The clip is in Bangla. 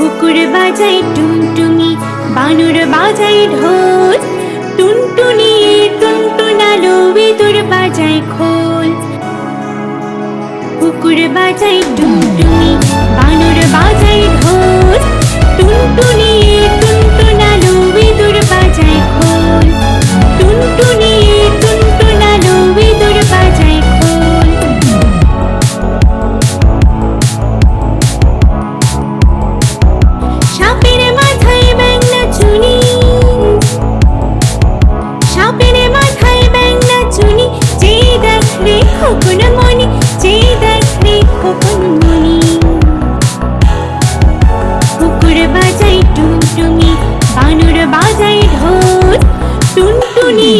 কুকুর বাজাই টুনটুনি বানর বাজাই ঢোল। টুনটুনি টুনটুনালো বিদুর বাজাই খোল। কুকুর বাজাই টুনটুনি খোকনমণি যে দেখ রে খোকনমণি কুকুর বাজাই টুনটুনি বানর বাজাই ঢোল টুনটুনি